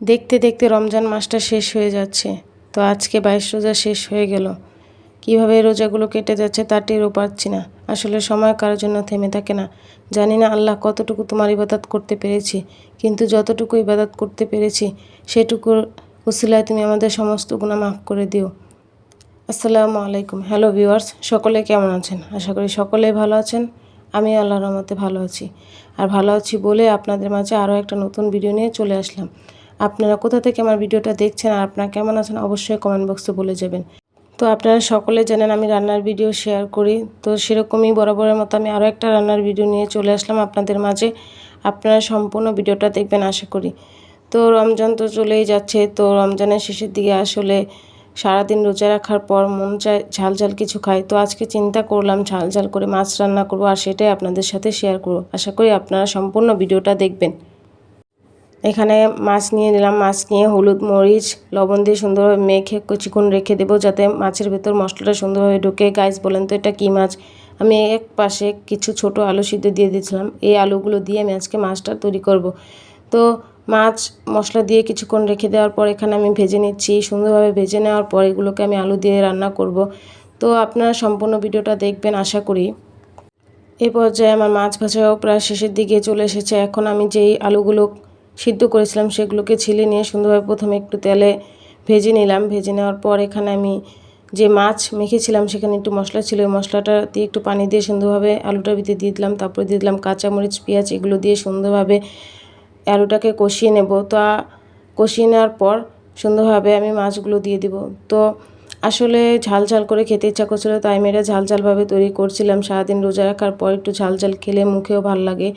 দেখতে দেখতে রমজান মাসটা শেষ হয়ে যাচ্ছে। তো আজকে বাইশ রোজা শেষ হয়ে গেল। কীভাবে রোজাগুলো কেটে যাচ্ছে তা টেরও পাচ্ছি না। আসলে সময় কারোর জন্য থেমে থাকে না। জানি না আল্লাহ কতটুকু তোমার ইবাদত করতে পেরেছি, কিন্তু যতটুকু ইবাদত করতে পেরেছি, সেটুকুর উসিলায় তুমি আমাদের সমস্ত গুণা মাফ করে দিও। আসসালামু আলাইকুম। হ্যালো ভিউয়ার্স, সকলে কেমন আছেন? আশা করি সকলেই ভালো আছেন। আমি আল্লাহর রহমতে ভালো আছি। আর ভালো আছি বলে আপনাদের মাঝে আরও একটা নতুন ভিডিও নিয়ে চলে আসলাম। আপনারা কোথা থেকে আমার ভিডিওটা দেখছেন আর আপনারা কেমন আছেন, অবশ্যই কমেন্ট বক্সে বলে যাবেন। তো আপনারা সকলে জানেন আমি রান্নার ভিডিও শেয়ার করি। তো সেরকমই বরাবরের মতো আমি আরও একটা রান্নার ভিডিও নিয়ে চলে আসলাম আপনাদের মাঝে। আপনারা সম্পূর্ণ ভিডিওটা দেখবেন, আশা করি। তো রমজান তো চলেই যাচ্ছে। তো রমজানের শেষের দিকে আসলে সারাদিন রোজা রাখার পর মন চায় ঝাল ঝাল কিছু খাই তো আজকে চিন্তা করলাম ঝাল ঝাল করে মাছ রান্না করব আর সেটাই আপনাদের সাথে শেয়ার করব। আশা করি আপনারা সম্পূর্ণ ভিডিওটা দেখবেন। এখানে মাছ নিয়ে নিলাম, মাছ নিয়ে হলুদ, মরিচ, লবণ দিয়ে সুন্দরভাবে মেখে কিছুক্ষণ রেখে দেবো যাতে মাছের ভেতর মশলাটা সুন্দরভাবে ঢুকে। গাইস বলেন তো এটা কী মাছ? আমি এক পাশে কিছু ছোট আলু সিদ্ধ দিয়ে দিয়েছিলাম। এই আলুগুলো দিয়ে আমি আজকে মাছটা তৈরি করব। তো মাছ, মশলা দিয়ে কিছুক্ষণ রেখে দেওয়ার পর এখানে আমি ভেজে নিচ্ছি। সুন্দরভাবে ভেজে নেওয়ার পর এগুলোকে আমি আলু দিয়ে রান্না করব। তো আপনারা সম্পূর্ণ ভিডিওটা দেখবেন, আশা করি। এই পর্যায়ে আমার মাছ ভাজাও প্রায় শেষের দিকে চলে এসেছে। এখন আমি যেই আলুগুলো সিদ্ধ করেছিলাম সেগুলোকে ছিলে নিয়ে সুন্দরভাবে প্রথমে একটু তেলে ভেজে নিলাম। ভেজে নেওয়ার পর এখানে আমি যে মাছ মেখেছিলাম সেখানে একটু মশলা ছিল। ওই মশলাটা দিয়ে একটু পানি দিয়ে সুন্দরভাবে আলুটা ভিতরে দিয়ে দিলাম। তারপরে দিয়ে দিলাম কাঁচামরিচ, পেঁয়াজ, এগুলো দিয়ে সুন্দরভাবে আলুটাকে কষিয়ে নেব। তো কষিয়ে নেওয়ার পর সুন্দরভাবে আমি মাছগুলো দিয়ে দিব। তো আসলে ঝাল ঝাল করে খেতে ইচ্ছা করছিল, তাই মেয়েরা ঝাল ঝালভাবে তৈরি করছিলাম। সারাদিন রোজা রাখার পর একটু ঝাল ঝাল খেলে মুখেও ভালো লাগে।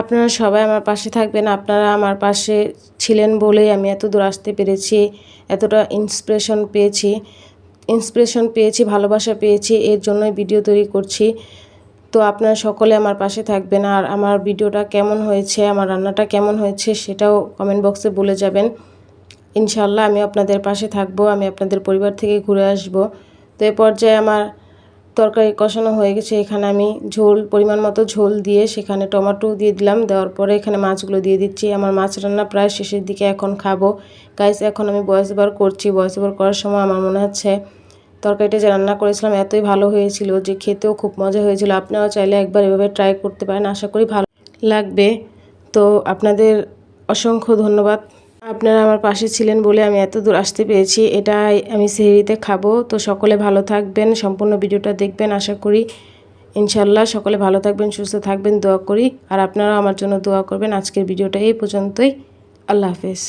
আপনারা সবাই আমার পাশে থাকবেন। আপনারা আমার পাশে ছিলেন বলেই আমি এত দূর আসতে পেরেছি, এতটা ইন্সপিরেশন পেয়েছি ইন্সপিরেশন পেয়েছি, ভালোবাসা পেয়েছি, এর জন্যই ভিডিও তৈরি করছি। তো আপনারা সকলে আমার পাশে থাকবেন আর আমার ভিডিওটা কেমন হয়েছে, আমার রান্নাটা কেমন হয়েছে সেটাও কমেন্ট বক্সে বলে যাবেন। ইনশাল্লাহ আমি আপনাদের পাশে থাকব, আমি আপনাদের পরিবার থেকে ঘুরে আসব। তো এ পর্যায়ে আমার তরকারি কষানো হয়ে গেছে। এখানে আমি ঝোল, পরিমাণ মতো ঝোল দিয়ে সেখানে টমেটো দিয়ে দিলাম। দেওয়ার পরে এখানে মাছগুলো দিয়ে দিচ্ছি। আমার মাছ রান্না প্রায় শেষের দিকে এখন খাব। গাইস এখন আমি বয়স বার করছি। বয়স বার করার সময় আমার মনে হচ্ছে তরকারিটা যে রান্না করেছিলাম এতই ভালো হয়েছিল যে খেতেও খুব মজা হয়েছিল। আপনারাও চাইলে একবার এভাবে ট্রাই করতে পারেন। আশা করি ভালো লাগবে। তো আপনাদের অসংখ্য ধন্যবাদ। আপনারা আমার পাশে ছিলেন বলে আমি এত দূর আসতে পেরেছি, এটাই আমি সেহরিতে খাব। তো সকলে ভালো থাকবেন, সম্পূর্ণ ভিডিওটা দেখবেন, আশা করি। ইনশাল্লাহ সকলে ভালো থাকবেন, সুস্থ থাকবেন, দোয়া করি। আর আপনারাও আমার জন্য দোয়া করবেন। আজকের ভিডিওটা এই পর্যন্তই। আল্লাহ হাফেজ।